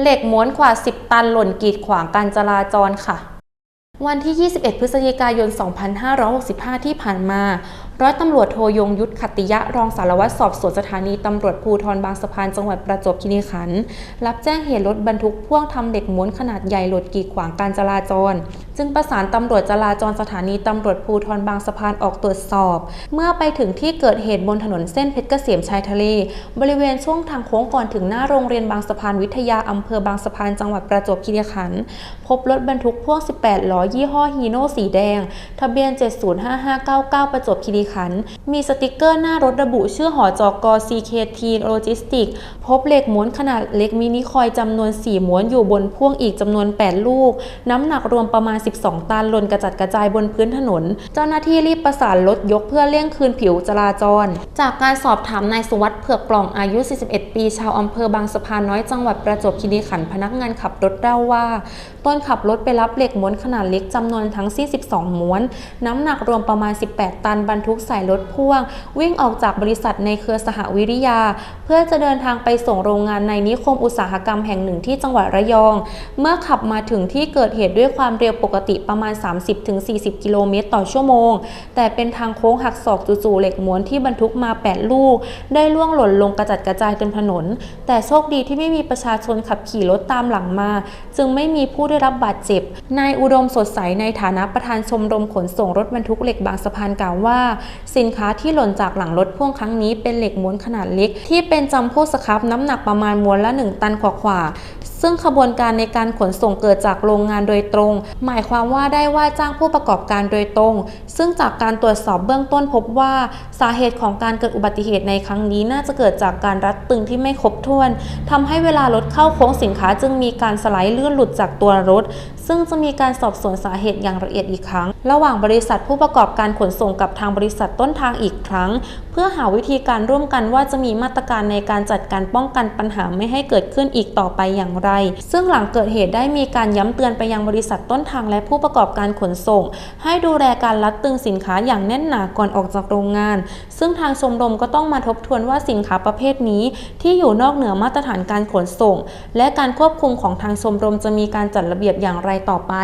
เหล็กม้วนกว่า 10 ตันหล่นกีดขวางการจราจรค่ะ วันที่ 21 พฤศจิกายน 2565 ที่ผ่านมาร้อยตำรวจโทยงยุทธขัติยะรองสารวัตรสอบสวนสถานีตำรวจภูธรบางสะพานจังหวัดประจวบคีรีขันธ์รับแจ้งเหตุรถบรรทุกพ่วงทำเหล็กม้วนขนาดใหญ่หลุดกีดขวางการจราจร จึงประสานตำรวจจราจรสถานีตำรวจภูธรบางสะพานออกตรวจสอบ เมื่อไปถึงที่เกิดเหตุบนถนนเส้นเพชรเกษมชายทะเล บริเวณช่วงทางโค้งก่อนถึงหน้าโรงเรียนบางสะพานวิทยาอำเภอบางสะพานจังหวัดประจวบคีรีขันธ์พบรถบรรทุกพ่วง 18 ล้อยี่ห้อฮีโน่สีแดง ทะเบียน 705599ประจวบคีรีขัน มีสติกเกอร์หน้ารถระบุชื่อหอจอก CKT Logistics พบเหล็กม้วนขนาดเล็กมินิคอยจำนวน 4 ม้วนอยู่บนพ่วงอีกจำนวน 8 ลูก น้ำหนักรวมประมาณ 12 ตันหล่นกระจัดกระจายบนพื้นถนน เจ้าหน้าที่รีบประสานรถยกเพื่อเลี่ยงคืนผิวจราจร จากการสอบถามนายสุวัสด์เผือกปล่องอายุ 41 ปี ชาวอำเภอบางสะพานน้อยจังหวัดประจวบคีรีขันธ์พนักงานขับรถเล่าว่า ต้นขับรถไปรับเหล็กม้วนขนาดเล็กจำนวนทั้งสิ้น12 ม้วน น้ำหนักรวมประมาณ 18 ตันบรรทุกใส่รถพ่วง วิ่งออกจากบริษัทในเครือสหวิริยา เพื่อจะเดินทางไปส่งโรงงานในนิคมอุตสาหกรรมแห่งหนึ่งที่จังหวัดระยอง เมื่อขับมาถึงที่เกิดเหตุด้วยความเร็วปกติประมาณ 30-40 กิโลเมตรต่อชั่วโมง แต่เป็นทางโค้งหักศอกจู่ๆเหล็กม้วนที่บรรทุกมา 8 ลูก ได้ล่วงหล่นลงกระจัดกระจายเต็มถนน แต่โชคดีที่ไม่มีประชาชนขับขี่รถตามหลังมา จึงไม่มีผู้ได้รับบาดเจ็บ นายอุดมสดใสในฐานะประธานชมรมขนส่งรถบรรทุกเหล็กบางสะพานกล่าวว่าสินค้าที่หล่นจากหลังรถพ่วงครั้งนี้เป็นเหล็กม้วนขนาดเล็ก ที่เป็นจำพวกสครับน้ำหนักประมาณมวลละ 1 ตันกว่าๆซึ่งขบวนการในการขนส่งเกิดจากโรงงานโดยตรง หมายความว่าได้ว่าจ้างผู้ประกอบการโดยตรง ซึ่งจากการตรวจสอบเบื้องต้นพบว่าสาเหตุของการเกิดอุบัติเหตุในครั้งนี้น่าจะเกิดจากการรัดตึงที่ไม่ครบถ้วนทำให้เวลารถเข้าโค้งสินค้าจึงมีการสไลด์เลื่อนหลุดจากตัวรถ ซึ่งจะมีการสอบสวนสาเหตุอย่างละเอียดอีกครั้ง ระหว่างบริษัทผู้ประกอบการขนส่งกับทางบริษัทต้นทางอีกครั้ง เพื่อหาวิธีการร่วมกันว่าจะมีมาตรการในการจัดการป้องกันปัญหาไม่ให้เกิดขึ้นอีกต่อไปอย่างไร ซึ่งหลังเกิดเหตุได้มีการย้ำเตือนไปยังบริษัทต้นทางและผู้ประกอบการขนส่ง ให้ดูแลการรัดตึงสินค้าอย่างแน่นหนาก่อนออกจากโรงงาน ซึ่งทางชมรมก็ต้องมาทบทวนว่าสินค้าประเภทนี้ ที่อยู่นอกเหนือมาตรฐานการขนส่ง และการควบคุมของทางชมรมจะมีการจัดระเบียบอย่างไรต่อไป